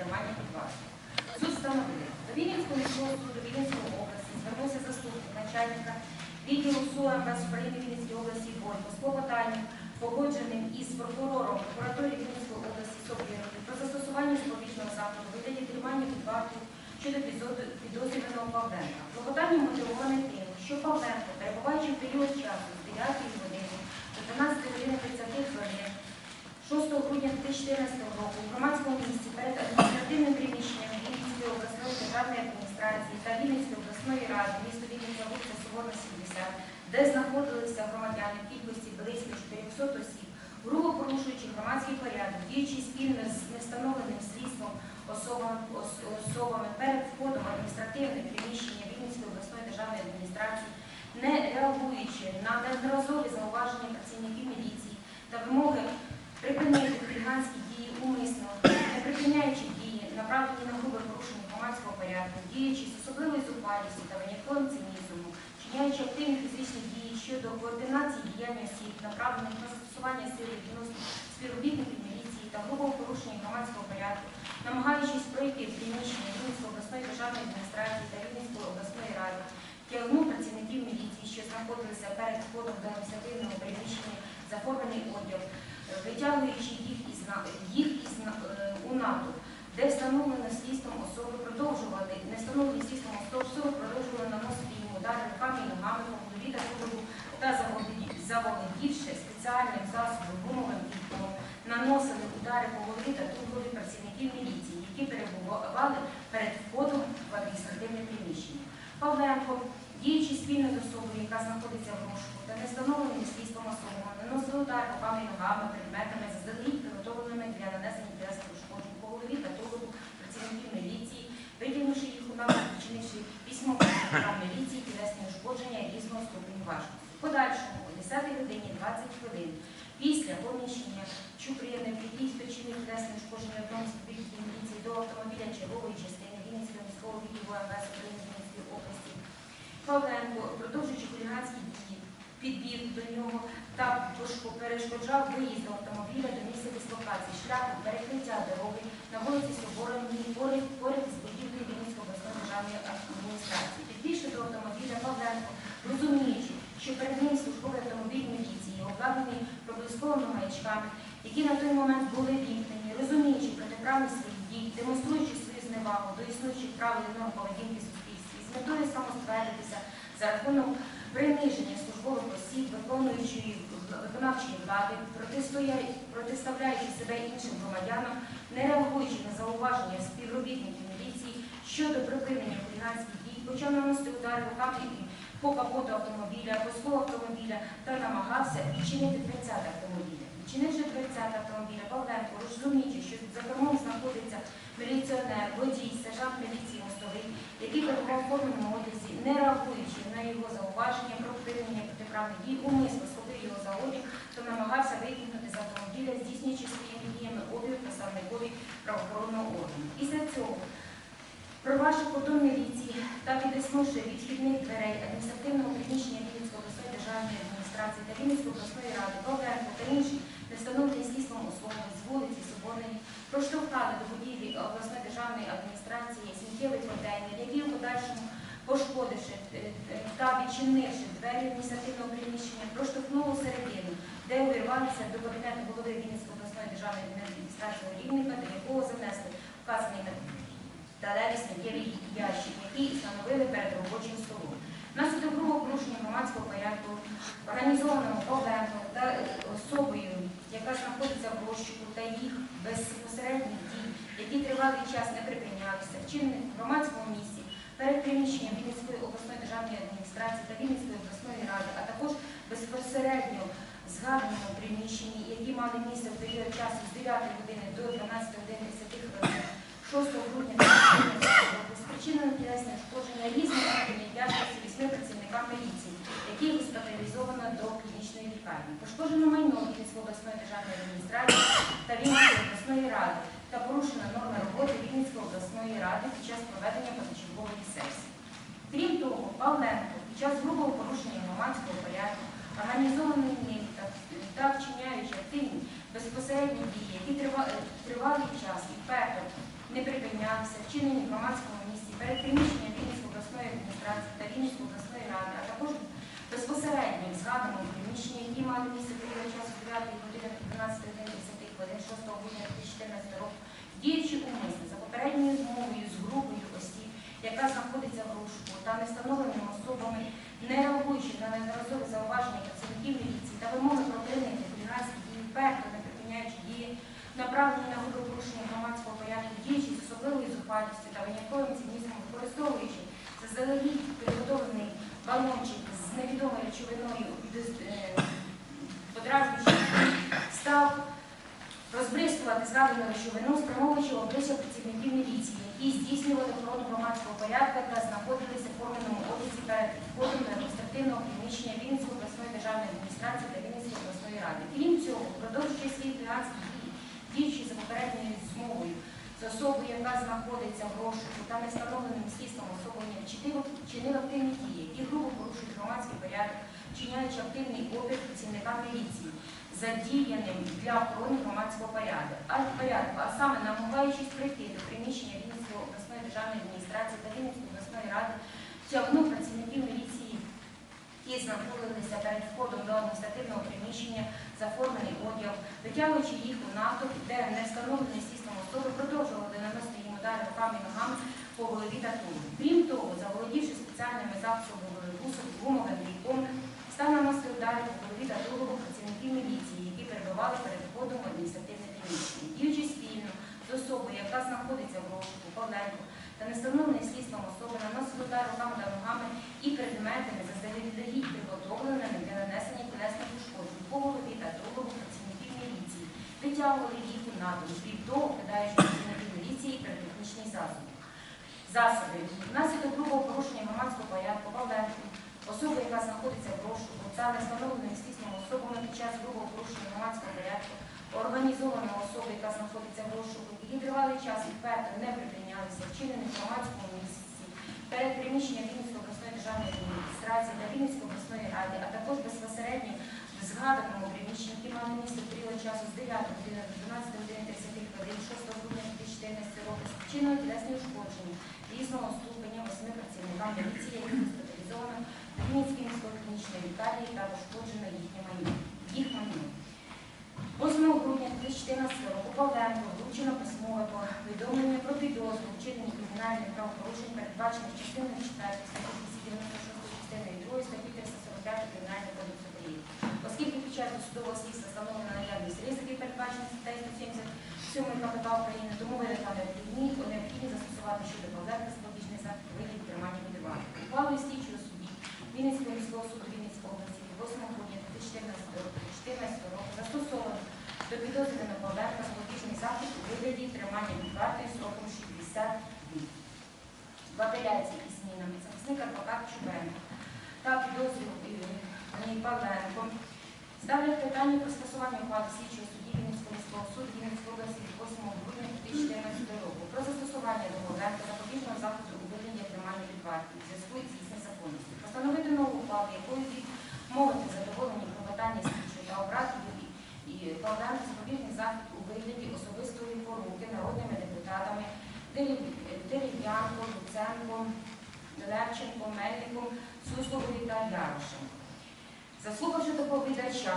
тримання під вартою. Суд встановив, до міського суду Вінницької області звернувся заступник начальника відділу МВС України Вінницької області Бойко з клопотанням, погодженим із прокурором прокуратури Вінницької області Собірою про застосування запобіжного заходу вигляді тримання під вартою щодо підозрюваного Павленка. Клопотання мотивоване тим, що Павленко, перебуваючи в період часу з 9 години до 12 години 30 хвилин 6 грудня 2014 року у громадському місці перед адміністративним приміщенням Вінницької обласної державної адміністрації та Вінницької обласної ради місто Вінниця вулиця Соборна 70, де знаходилися громадяни в кількості близько 400 осіб, грубо порушуючи громадський порядок, діючи спільно з нестановленим слідством особами, особами перед входом адміністративне приміщення Вінницької обласної державної адміністрації, не реагуючи на неодноразові зауваження працівників міліції та вимоги припинити хуліганські дії умисно, не припиняючи дії, направлені на грубе порушення громадського порядку, діючи з особливою зухвалістю та винятковим цинізмом, вчиняючи активні фізичні дії щодо координації діяння осіб, направлених на застосування сили відносно співробітників міліції та грубого порушення громадського порядку, намагаючись пройти приміщення Вінницької обласної державної адміністрації та Вінницької обласної ради, тягнув працівників міліції, що знаходилися перед входом до адміністративного приміщення, заформений одяг, витягуючи їх із їх із е, у НАТО, де встановлено слідством особи продовжували, не встановлені слідством особи продовжували наносити їм удари руками і ногами по голові та голову та заволоді- заволодівши спеціальним засобом гумовим відповом, наносили удари по голові та тулові працівників міліції, які перебували перед входом в адміністративне приміщення. Павленко, спільно особою, яка знаходиться в розшуку, та не встановленим слідством особами, наносили удар руками ногами, предметами, заздалегідь приготовленими для нанесення тілесних ушкоджень по голові та тулову працівників міліції, витягнувши їх у напад, вчинивши письмо працівникам міліції, тілесні ушкодження різного ступеню важкості. Подальшому, о 10 годині 20 хвилин, після поміщення Чуприни, який спричинив тілесне ушкодження одному з міліції до автомобіля чергової частини Вінницького міського відділу МВС України Вінницької області, Павленко, продовжуючи хуліганські дії, підбіг до нього та перешкоджав виїзду автомобіля до місця дислокації шляху перекриття дороги на вулиці Соборонній поряд з будівлею Вінницької обласної державної адміністрації. Підбігши до автомобіля Павленко, розуміючи, що перед ним службовий автомобіль міліції, обладнаний проблисковими маячками, які на той момент були вімкнені, розуміючи протиправність своїх дій, демонструючи свою зневагу до існуючих правил і норм поведінки з метою самоствердитися за рахунок приниження службових осіб, виконуючої виконавчої влади, протиставляючи себе іншим громадянам, не реагуючи на зауваження співробітників міліції щодо припинення хуліганських дій, почав наносити удари руками по капоту автомобіля, по склу автомобіля та намагався відчинити дверцята автомобіля. Відчинивши дверцята автомобіля, Павленко, розуміючи, що за кермом знаходиться міліціонер, водій, сержант міліції мостовий, який перебував в форменому одязі, не реагуючи на його зауваження про припинення протиправних дій, умисно схопив його за одяг та намагався витягнути з автомобіля, здійснюючи своїми діями обіг представникові правоохоронного органу. Після цього Провавши кордон міліції та відіснувши від вхідних дверей адміністративного приміщення Вінницької обласної державної адміністрації та Вінницької обласної ради Павленко та інші невстановлені слідством особи з вулиці Соборної проштовхали до будівлі обласної державної адміністрації реєстрації сміттєвих контейнерів, які в подальшому пошкодивши е, е, та відчинивши двері адміністративного приміщення, проштовхнуло середину, де увірвалися до кабінету голови Вінницької обласної державної адміністрації рівника, до якого занесли вказаний далеві сміттєві ящик, які встановили перед робочим столом. Наслідок грубого порушення громадського порядку, організованого колегу та е, особою, яка знаходиться в розчуку та їх безпосередніх дій тривалий час не припинялися, вчинених в громадському місці перед приміщенням Вінницької обласної державної адміністрації та Вінницької обласної ради, а також безпосередньо згаданому приміщенні, які мали місце в період часу з 9 години до 12 години 10 хвилин. 6 грудня 2014 року спричинено тілесне ушкодження різних ступенів тяжкості вісьми працівникам міліції, які госпіталізовано до клінічної лікарні. Пошкоджено майно Вінницької обласної державної адміністрації та Вінницької обласної ради та порушено норми роботи Вінницької обласної ради під час проведення позачергової сесії. Крім того, Павленко під час грубого порушення громадського порядку, організований ним та, вчиняючи активні безпосередні дії, які трива- тривалий час і вперто не припинялися, вчинені в громадському місці перед приміщенням Вінницької обласної адміністрації та Вінницької обласної ради, а також безпосередньо згаданому приміщенні, які мали місце період часу 9 години до 12 годин 10 хвилин 6 грудня 2014 року, діючи умисно за попередньою змовою з групою осіб, яка знаходиться в розшуку та нестановленими особами, не реагуючи на неодноразові зауваження працівників міліції та вимоги про прийняття хуліганських дій, вперто не припиняючи дії, направлені на порушення громадського порядку, діючи з особливою зухвалістю та винятковим цинізмом, використовуючи заздалегідь підготовлений балончик з невідомою речовиною е, став розбризкувати згадану речовину, спрямовуючи обличчя працівників міліції, які здійснювали охорону громадського порядку та знаходилися в форменому офісі перед входом до адміністративного приміщення Вінницької обласної державної адміністрації та Вінницької обласної ради. Крім цього, продовжуючи свій фінансові дії, діючи за попередньою змовою з особою, яка знаходиться в розшуку та нестановленим слідством особою, вчинив активні дії, які грубо порушують громадський порядок, вчиняючи активний опір працівникам міліції, задіяним для охорони громадського порядку, а порядку, а саме намагаючись прийти до приміщення Вінницької обласної державної адміністрації та Вінницької обласної ради, тягнув працівників міліції, які знаходилися перед входом до адміністративного приміщення, заформений одяг, витягуючи їх у натовп, де не встановлений слідством особи, продовжували наносити їм удари руками і ногами по голові та тулу. Крім того, заволодівши спеціальними засобами гумовим ліком, став наносити удари по голові та тулову працівників міліції, які перебували перед входом в адміністративне приміщення. Діючи спільно з особою, яка знаходиться в розшуку, Павленко, та слідством особи наносили удар руками та ногами і предметами заздалегідь приготовленими для нанесення тілесних ушкоджень по голові та тулову працівників міліції, витягували їх у надум, крім того, кидаючи працівників міліції піротехнічні засоби. Засоби. Внаслідок грубого порушення громадського порядку Павленко, особа, яка знаходиться в розшуку, та нестановленим слідством особами під час грубого порушення громадського порядку, організована особа, яка знаходиться в розшуку, тривалий час і вперто не припинялися, вчинені в громадському місці перед приміщенням Вінницької обласної державної адміністрації та Вінницької обласної ради, а також безпосередньо в згаданому приміщенні, які мали місце в період часу з 9 години до 12 години 30 хвилин 6 грудня 2014 року спричинили тілесні ушкодження різного ступеня восьми працівникам міліції, які госпіталізовано до Вінницької міської клінічної лікарні та пошкоджено їхнє майно. Їх майно. 8 грудня 2014 року вручено письмове повідомлення про підозру вчинення кримінальних правопорушень, передбачених частиною 4 статті 296 частиною 2 статті 345 Кримінального кодексу України. Оскільки під час судового слідства встановлена наявність ризиків, передбачених статтею 177 КПК України, тому виникла необхідність застосувати щодо Павленка запобіжний захід у вигляді тримання вартою. Ухвалою слідчого судді Вінницького міського суду Вінницької області від 8 грудня 2014 року 2014 року застосовано до підозрюваного Павленка запобіжний захід у вигляді тримання під вартою сроком 60 днів. В апеляції із змінами захисник адвокат Чубенко та підозрюваний Павленко ставлять питання про скасування ухвали слідчого судді Вінницького міського суду Вінницької області від 8 грудня 2014 року про застосування до Павленка запобіжного заходу у вигляді тримання під вартою в зв'язку із законністю. Постановити нову ухвалу, якою відмовити задоволені клопотання слідчого та обрати її і Павленко запобіжний захід у вигляді особистої поруки народними депутатами Дерев- Дерев'янко, Луценко, Левченко, Мельником, Сусловою та Ярошем. Заслухавши доповідача,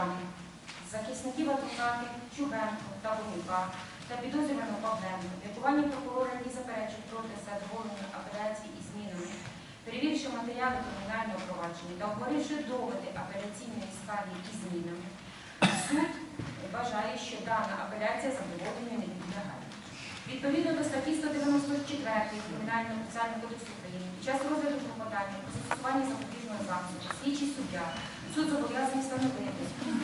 захисників адвокатів Чубенко та Бонюка та підозрюваного Павленко, лікування прокурора, які заперечують проти задоволення апеляції і змінами, перевівши матеріали кримінального провадження та обговоривши доводи апеляційної скарги із змінами, суд вважає, що дана апеляція задоволенню не підлягає. Відповідно до статті 194 Кримінального процесуального кодексу України, під час розгляду клопотання про застосування запобіжного заходу, слідчий суддя, суд зобов'язаний встановити,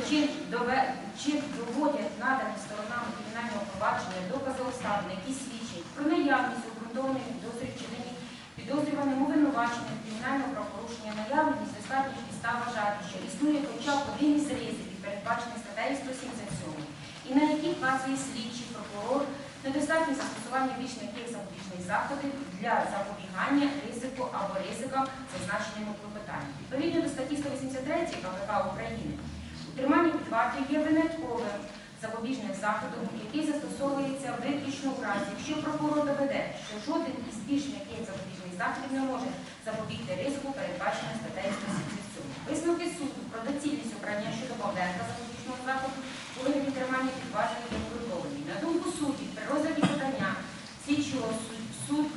чи, дове- чи доводять надані сторонами кримінального провадження докази обставин, які свідчать про наявність обґрунтованих підозрів вчинені підозрюваним обвинуваченим кримінального правопорушення, наявність достатньо підстав вважати, що існує хоча б один із ризиків, передбачених статтею 177, і на які вказує слідчий прокурор недостатньо застосування більш м'яких заходів для запобігання ризику або ризикам, зазначеним у клопотанні. Відповідно до статті 183 КПК України, утримання під вартою є винятковим запобіжним заходом, який застосовується виключно в разі, якщо прокурор доведе, що жоден із більш м'яких запобіжних заходів не може запобігти ризику, передбаченому статтею 177. Висновки суду про доцільність обрання щодо Павленка запобіжного заходу у вигляді тримання під вартою є обґрунтовані. На думку судді, при розгляді подання слідчого суд, суд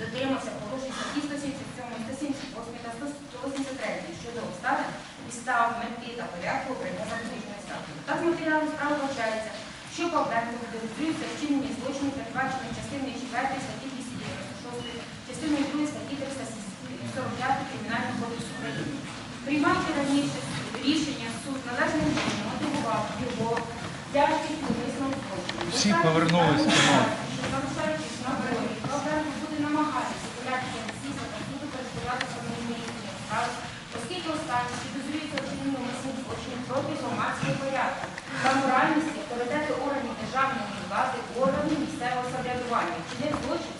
дотримався положень статті 177, 178 та 183 щодо обставин, підстав, мети та порядку обрання запобіжної заходу. Так з матеріалу справи вважається, що Павленко підозрюється вчинення злочину, передбачених частиною 4 статті 296, частиною 2 статті 345 Кримінального кодексу України. Приймаючи раніше рішення суд належним чином мотивував його тяжкість умисного злочину. Всі повернулись в кіно. Що залишаючись на волі, Павленко буде поляття сісти та суду користуватися моїми рішеннями справи, оскільки останні підозрюються вчиненням насильні злочинів проти громадського порядку? Та моральності авторитету органів державної влади, органів місцевого самоврядування, вчинив злочин